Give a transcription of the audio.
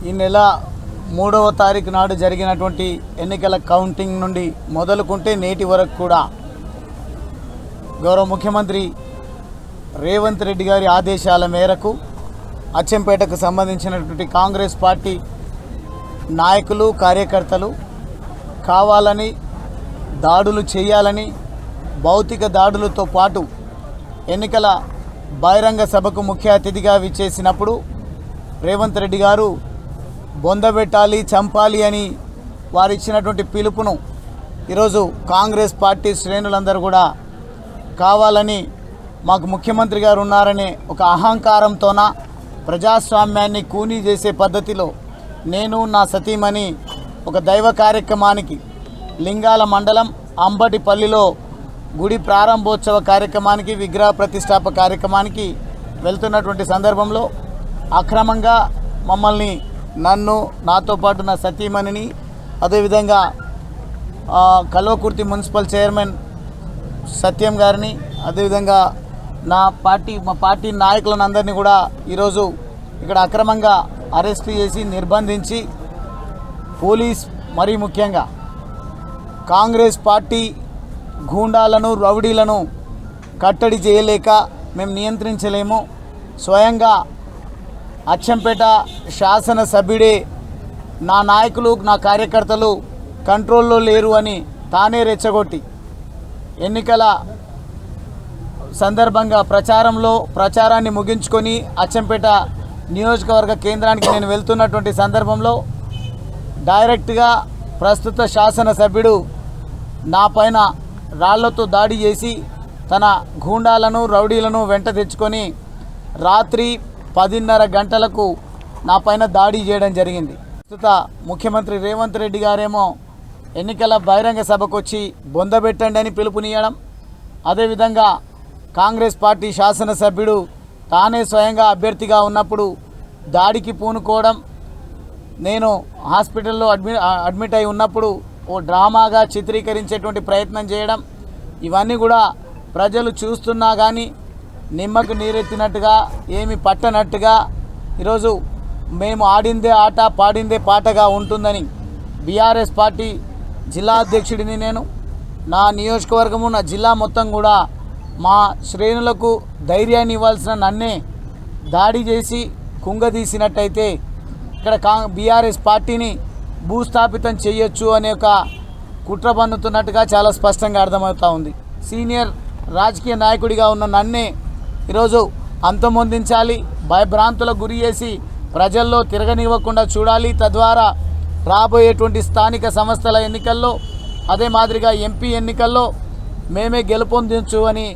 ఈ నెల మూడవ తారీఖు నాడు జరిగినటువంటి ఎన్నికల కౌంటింగ్ నుండి మొదలుకుంటే నేటి వరకు కూడా గౌరవ ముఖ్యమంత్రి రేవంత్ రెడ్డి గారి ఆదేశాల మేరకు అచ్చంపేటకు సంబంధించినటువంటి కాంగ్రెస్ పార్టీ నాయకులు కార్యకర్తలు కావాలని దాడులు చేయాలని భౌతిక దాడులతో పాటు ఎన్నికల బహిరంగ సభకు ముఖ్య అతిథిగా విచ్చేసినప్పుడు రేవంత్ రెడ్డి గారు బొందబెట్టాలి చంపాలి అని వారు ఇచ్చినటువంటి పిలుపును ఈరోజు కాంగ్రెస్ పార్టీ శ్రేణులందరూ కూడా కావాలని మాకు ముఖ్యమంత్రి గారు ఉన్నారనే ఒక అహంకారంతోన ప్రజాస్వామ్యాన్ని కూనీ చేసే పద్ధతిలో నేను నా సతీమణి ఒక దైవ కార్యక్రమానికి లింగాల మండలం అంబటిపల్లిలో గుడి ప్రారంభోత్సవ కార్యక్రమానికి విగ్రహ ప్రతిష్టాప కార్యక్రమానికి వెళ్తున్నటువంటి సందర్భంలో అక్రమంగా మమ్మల్ని నన్ను నాతో పాటు నా సతీమణిని అదేవిధంగా కల్వకుర్తి మున్సిపల్ చైర్మన్ సత్యం గారిని అదేవిధంగా నా పార్టీ మా పార్టీ నాయకులను అందరినీ కూడా ఈరోజు ఇక్కడ అక్రమంగా అరెస్ట్ చేసి నిర్బంధించి పోలీస్ మరీ ముఖ్యంగా కాంగ్రెస్ పార్టీ గూండాలను రౌడీలను కట్టడి చేయలేక మేము నియంత్రించలేము. స్వయంగా అచ్చంపేట శాసనసభ్యుడే నా నాయకులు నా కార్యకర్తలు కంట్రోల్లో లేరు అని తానే రెచ్చగొట్టి ఎన్నికల సందర్భంగా ప్రచారంలో ప్రచారాన్ని ముగించుకొని అచ్చంపేట నియోజకవర్గ కేంద్రానికి నేను వెళ్తున్నటువంటి సందర్భంలో డైరెక్ట్గా ప్రస్తుత శాసనసభ్యుడు నా పైన రాళ్ళతో దాడి చేసి తన గూండాలను రౌడీలను వెంట తెచ్చుకొని రాత్రి పదిన్నర గంటలకు నా పైన దాడి చేయడం జరిగింది. ప్రస్తుత ముఖ్యమంత్రి రేవంత్ రెడ్డి గారేమో ఎన్నికల బహిరంగ సభకు వచ్చి బొందబెట్టండి అని పిలుపునియడం అదేవిధంగా కాంగ్రెస్ పార్టీ శాసనసభ్యుడు తానే స్వయంగా అభ్యర్థిగా ఉన్నప్పుడు దాడికి పూనుకోవడం నేను హాస్పిటల్లో అడ్మి అడ్మిట్ అయి ఉన్నప్పుడు ఓ డ్రామాగా చిత్రీకరించేటువంటి ప్రయత్నం చేయడం ఇవన్నీ కూడా ప్రజలు చూస్తున్నా కానీ నిమ్మకు నీరెత్తినట్టుగా ఏమి పట్టనట్టుగా ఈరోజు మేము ఆడిందే ఆట పాడిందే పాటగా ఉంటుందని బీఆర్ఎస్ పార్టీ జిల్లా అధ్యక్షుడిని నేను నా నియోజకవర్గము నా జిల్లా మొత్తం కూడా మా శ్రేణులకు ధైర్యాన్ని ఇవ్వాల్సిన నన్నే దాడి చేసి కుంగదీసినట్టయితే ఇక్కడ కా బీఆర్ఎస్ పార్టీని భూస్థాపితం చేయొచ్చు అనే ఒక కుట్ర పన్నుతున్నట్టుగా చాలా స్పష్టంగా అర్థమవుతూ ఉంది. సీనియర్ రాజకీయ నాయకుడిగా ఉన్న నన్నే ఈరోజు అంతమొందించాలి భయభ్రాంతులకు గురి చేసి ప్రజల్లో తిరగనివ్వకుండా చూడాలి. తద్వారా రాబోయేటువంటి స్థానిక సంస్థల ఎన్నికల్లో అదే మాదిరిగా ఎంపీ ఎన్నికల్లో మేమే గెలుపొందించు అని